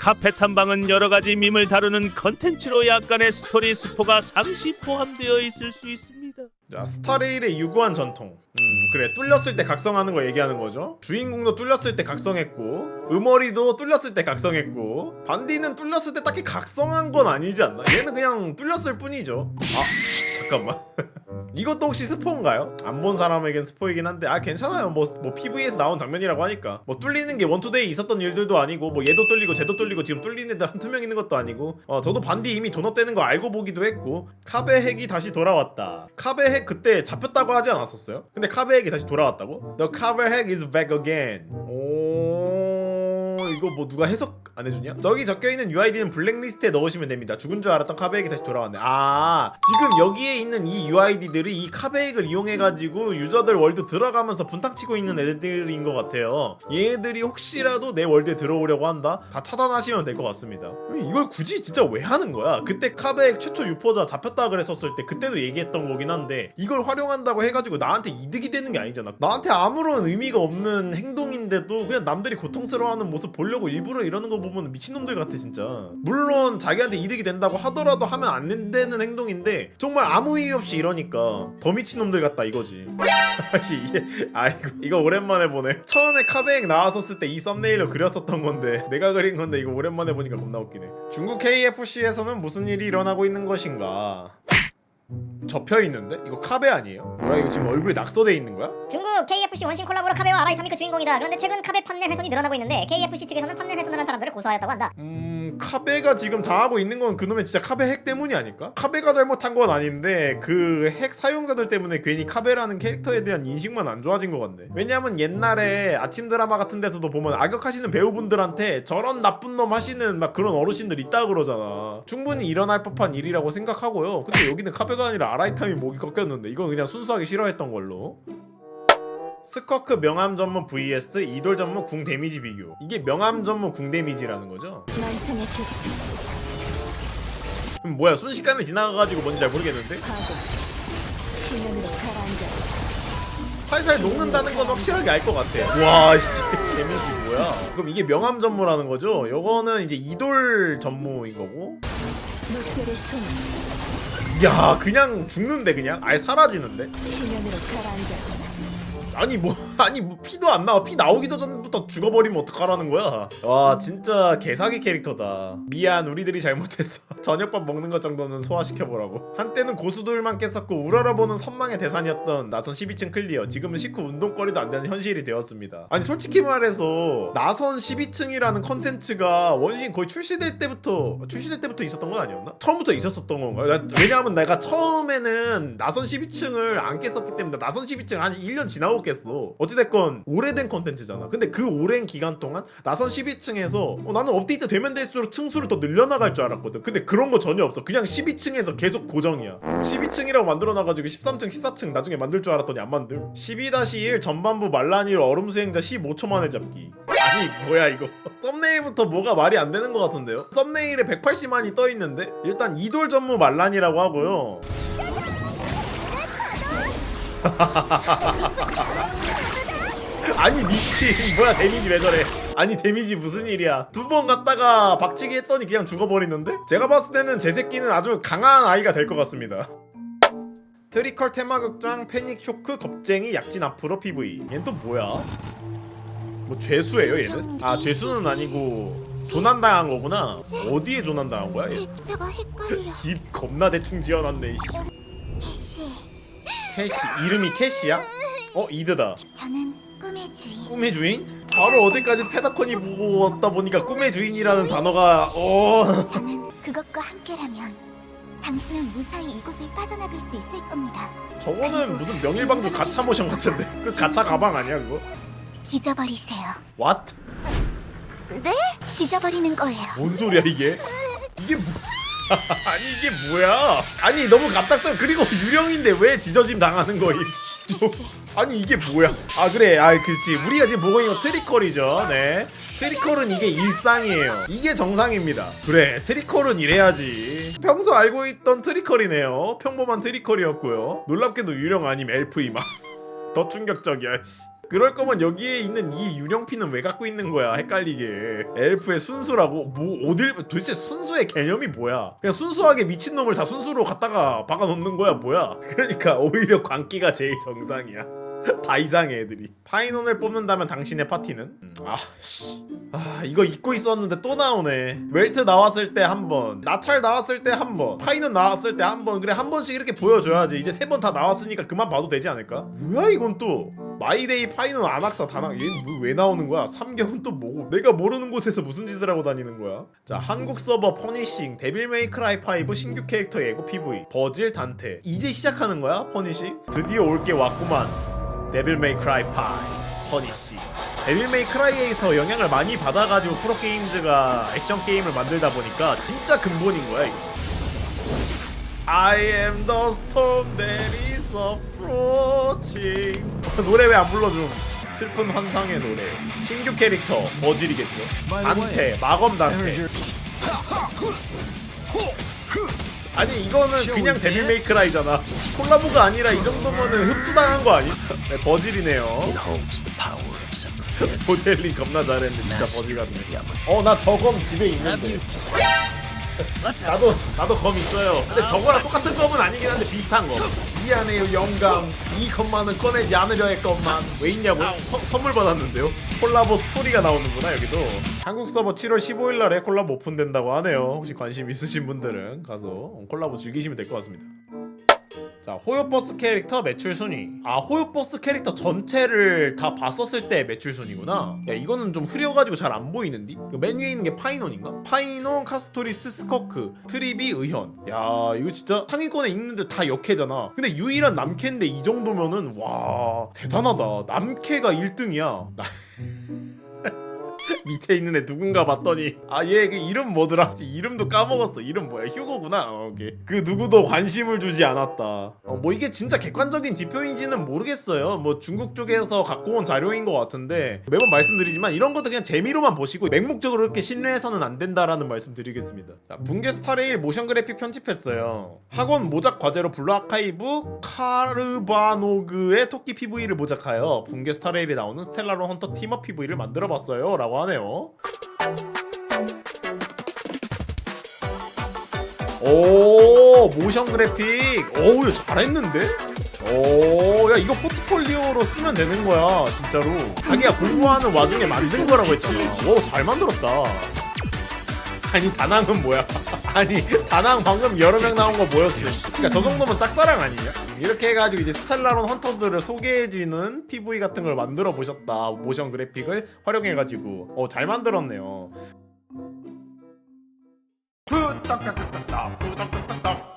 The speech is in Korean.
카페 탐방은 여러 가지 밈을 다루는 컨텐츠로 약간의 스토리 스포가 상시 포함되어 있을 수 있습니다. 자, 스타레일의 유구한 전통. 음, 그래. 뚫렸을 때 각성하는 거 얘기하는 거죠. 주인공도 뚫렸을 때 각성했고, 음어리도 뚫렸을 때 각성했고, 반디는 뚫렸을 때 딱히 각성한 건 아니지 않나? 얘는 그냥 뚫렸을 뿐이죠. 아, 잠깐만. 이것도 혹시 스포인가요? 안 본 사람에겐 스포이긴 한데 아 괜찮아요 뭐, 뭐 PV에서 나온 장면이라고 하니까 뭐 뚫리는 게 원투데이 있었던 일들도 아니고 뭐 얘도 뚫리고 쟤도 뚫리고 지금 뚫린 애들 한 두 명 있는 것도 아니고 어 저도 반디 이미 도넛되는 거 알고 보기도 했고 카베 핵이 다시 돌아왔다 카베 핵 그때 잡혔다고 하지 않았었어요? 근데 카베 핵이 다시 돌아왔다고? The 카베 핵 is back again 오 이거 뭐 누가 해석 안 해주냐? 저기 적혀있는 UID는 블랙리스트에 넣으시면 됩니다 죽은 줄 알았던 카베 핵이 다시 돌아왔네 아 지금 여기에 있는 이 UID들이 이 카베 핵을 이용해가지고 유저들 월드 들어가면서 분탕치고 있는 애들인 것 같아요 얘들이 혹시라도 내 월드에 들어오려고 한다? 다 차단하시면 될 것 같습니다 이걸 굳이 진짜 왜 하는 거야? 그때 카베 핵 최초 유포자 잡혔다 그랬었을 때 그때도 얘기했던 거긴 한데 이걸 활용한다고 해가지고 나한테 이득이 되는 게 아니잖아 나한테 아무런 의미가 없는 행동인데도 그냥 남들이 고통스러워하는 모습 보려고 일부러 이러는 거 보면 미친놈들 같아 진짜. 물론 자기한테 이득이 된다고 하더라도 하면 안 되는 행동인데 정말 아무 이유 없이 이러니까 더 미친놈들 같다 이거지. 아 이거, 이거 오랜만에 보네. 처음에 카베액 나왔었을 때 이 썸네일로 그렸었던 건데 내가 그린 건데 이거 오랜만에 보니까 겁나 웃기네. 중국 KFC에서는 무슨 일이 일어나고 있는 것인가 접혀 있는데 이거 카베 아니에요? 뭐야 이거 지금 얼굴이 낙서돼 있는 거야? 중국 KFC 원신 콜라보로 카베와 아라이타미크 주인공이다. 그런데 최근 카베 판넬 훼손이 늘어나고 있는데 KFC 측에서는 판넬 훼손을 한 사람들을 고소하였다고 한다. 음 카베가 지금 당하고 있는 건 그놈의 진짜 카베 핵 때문이 아닐까? 카베가 잘못한 건 아닌데 그 핵 사용자들 때문에 괜히 카베라는 캐릭터에 대한 인식만 안 좋아진 것 같네. 왜냐면 옛날에 아침 드라마 같은 데서도 보면 악역하시는 배우분들한테 저런 나쁜 놈 하시는 막 그런 어르신들 있다 그러잖아. 충분히 일어날 법한 일이라고 생각하고요. 근데 여기는 카베가 아니라 아라이탐이 목이 꺾였는데 이건 그냥 순수하게 싫어했던 걸로. 스커크 명암 전문 vs 이돌 전문 궁 데미지 비교. 이게 명암 전문 궁 데미지라는 거죠? 그럼 뭐야 순식간에 지나가가지고 뭔지 잘 모르겠는데? 가라앉아. 살살 녹는다는 건 확실하게 알 것 같아. 와 진짜 데미지 뭐야? 그럼 이게 명암 전무라는 거죠? 요거는 이제 이돌 전무인 거고. 야 그냥 죽는데 그냥? 아예 사라지는데? 수면으로 가라앉아 아니 뭐 아니 뭐 피도 안 나와. 피 나오기도 전부터 죽어버리면 어떡하라는 거야? 와 진짜 개사기 캐릭터다. 미안 우리들이 잘못했어. 저녁밥 먹는 것 정도는 소화시켜보라고. 한때는 고수들만 깼었고 우러러보는 선망의 대상이었던 나선 12층 클리어. 지금은 식후 운동거리도 안 되는 현실이 되었습니다. 아니 솔직히 말해서 나선 12층이라는 컨텐츠가 원신 거의 출시될 때부터 출시될 때부터 있었던 건 아니었나? 처음부터 있었었던 건가요? 나- 왜냐하면 내가 처음에는 나선 12층을 안 깼었기 때문에 나선 12층 한 1년 지나고 깼 어. 어찌됐건 오래된 컨텐츠잖아. 근데 그 오랜 기간 동안 나선 12층에서 어, 나는 업데이트 되면 될수록 층수를 더 늘려나갈 줄 알았거든. 근데 그런 거 전혀 없어. 그냥 12층에서 계속 고정이야. 12층이라고 만들어놔가지고 13층 14층 나중에 만들 줄 알았더니 안 만들. 12-1 전반부 말라니로 얼음 수행자 15초 만에 잡기. 아니 뭐야 이거. 썸네일부터 뭐가 말이 안 되는 것 같은데요? 썸네일에 180만이 떠있는데? 일단 이돌 전무 말란이라고 하고요 아니 미친. 뭐야 데미지 왜 저래? 아니 데미지 무슨 일이야? 두 번 갔다가 박치기 했더니 그냥 죽어버리는데? 제가 봤을 때는 제 새끼는 아주 강한 아이가 될 것 같습니다. 트리컬 테마극장 패닉 쇼크 겁쟁이 약진 앞으로 PV 얘는 또 뭐야? 뭐 죄수예요 얘는? 아 죄수는 아니고 조난당한 거구나. 어디에 조난당한 거야 얘? 글자가 헷갈려. 집 겁나 대충 지어놨네 이씨. 캐시, 이름이 캐시야? 어 이드다 저는 꿈의 주인. 꿈의 주인? 바로 어제까지 페다콘이 보고 왔다 보니까 꿈의 주인이라는 단어가 어 저는 그것과 함께라면 당신은 무사히 이곳을 빠져나갈 수 있을 겁니다. 저거는 무슨 명일방주 가차 모션 같은데 그 가차 가방 아니야 그거? 지져버리세요. What? 네? 지져버리는 거예요. 뭔 소리야 이게? 이게 뭐 아니 이게 뭐야? 아니 너무 갑작스러워 그리고 유령인데 왜 지저짐 당하는 거임? 아니 이게 뭐야? 아 그래, 아 그렇지. 우리가 지금 보고 있는 거 트리컬이죠. 네. 트리컬은 이게 일상이에요. 이게 정상입니다. 그래, 트리컬은 이래야지. 평소 알고 있던 트리컬이네요. 평범한 트리컬이었고요. 놀랍게도 유령 아님 엘프이마. 더 충격적이야. 씨. 그럴 거면 여기에 있는 이 유령피는 왜 갖고 있는 거야? 헷갈리게. 엘프의 순수라고? 뭐 어딜 도대체 순수의 개념이 뭐야? 그냥 순수하게 미친 놈을 다 순수로 갖다가 박아 놓는 거야 뭐야? 그러니까 오히려 광기가 제일 정상이야 다 이상해 애들이 파이논을 뽑는다면 당신의 파티는? 음, 아, 씨. 아 이거 잊고 있었는데 또 나오네 웰트 나왔을 때 한번 나찰 나왔을 때 한번 파이논 나왔을 때 한번 그래 한 번씩 이렇게 보여줘야지 이제 세 번 다 나왔으니까 그만 봐도 되지 않을까? 뭐야 이건 또 마이데이 파이논 안악사 다낭 얘는 왜 나오는 거야? 삼경은 또 뭐고 내가 모르는 곳에서 무슨 짓을 하고 다니는 거야? 자 한국 서버 퍼니싱 데빌 메이크라이 5 신규 캐릭터 예고 PV 버질 단테 이제 시작하는 거야 퍼니싱? 드디어 올 게 왔구만 데빌 메이 크라이 5 퍼니싱 데빌 메이 크라이에서 영향을 많이 받아가지고 프로게임즈가 액션 게임을 만들다 보니까 진짜 근본인 거야 이거. I am the storm that is approaching. 노래 왜 안 불러줌? 슬픈 환상의 노래. 신규 캐릭터 버질이겠죠. 단테 마검 단테 아니 이거는 그냥 데빌 메이크라이잖아. 콜라보가 아니라 이 정도면은 흡수당한 거 아니? 네, 버질이네요. 모델링 겁나 잘했는데 진짜 버질 같네. 어나 저검 집에 있는데. 나도 나도 검 있어요. 근데 저거랑 똑같은 검은 아니긴 한데 비슷한 검. 미안해요 영감. 이 검만은 꺼내지 않으려 했건만. 왜 있냐고? 서- 선물 받았는데요. 콜라보 스토리가 나오는구나 여기도. 한국 서버 7월 15일 날에 콜라보 오픈된다고 하네요. 혹시 관심 있으신 분들은 가서 콜라보 즐기시면 될 것 같습니다. 자 호요버스 캐릭터 매출 순위. 아 호요버스 캐릭터 전체를 다 봤었을 때 매출 순위구나. 야 이거는 좀 흐려가지고 잘 안 보이는디 그맨 위에 있는 게 파이논인가? 파이논, 카스토리스, 스커크, 트리비, 의현. 야 이거 진짜 상위권에 있는데 다 역캐잖아. 근데 유일한 남캐인데 이 정도면은 와 대단하다. 남캐가 1등이야 밑에 있는 애 누군가 봤더니 아 얘 그 이름 뭐더라? 이름도 까먹었어. 이름 뭐야? 휴고구나? 어, 오케이. 그 누구도 관심을 주지 않았다. 어, 뭐 이게 진짜 객관적인 지표인지는 모르겠어요. 뭐 중국 쪽에서 갖고 온 자료인 것 같은데 매번 말씀드리지만 이런 것도 그냥 재미로만 보시고 맹목적으로 이렇게 신뢰해서는 안 된다라는 말씀 드리겠습니다. 자, 붕괴 스타레일 모션 그래픽 편집했어요. 학원 모작 과제로 블루 아카이브 카르바노그의 토끼 PV를 모작하여 붕괴 스타레일에 나오는 스텔라론 헌터 팀업 PV를 만들어봤어요 라고 하네요. 오 모션 그래픽. 이거 잘했는데? 오야 이거 포트폴리오로 쓰면 되는 거야 진짜로. 자기가 공부하는 와중에 만든 거라고 했잖아 오잘 만들었다. 아니 다낭은 뭐야? 아니 다낭 방금 여러 명 나온 거 뭐였어 그니까 저 정도면 짝사랑 아니냐 이렇게 해가지고 이제 스텔라론 헌터들을 소개해주는 PV 같은 걸 만들어 보셨다. 모션 그래픽을 활용해가지고. 어 잘 만들었네요. 부탁탁탁탁탁 부탁탁탁탁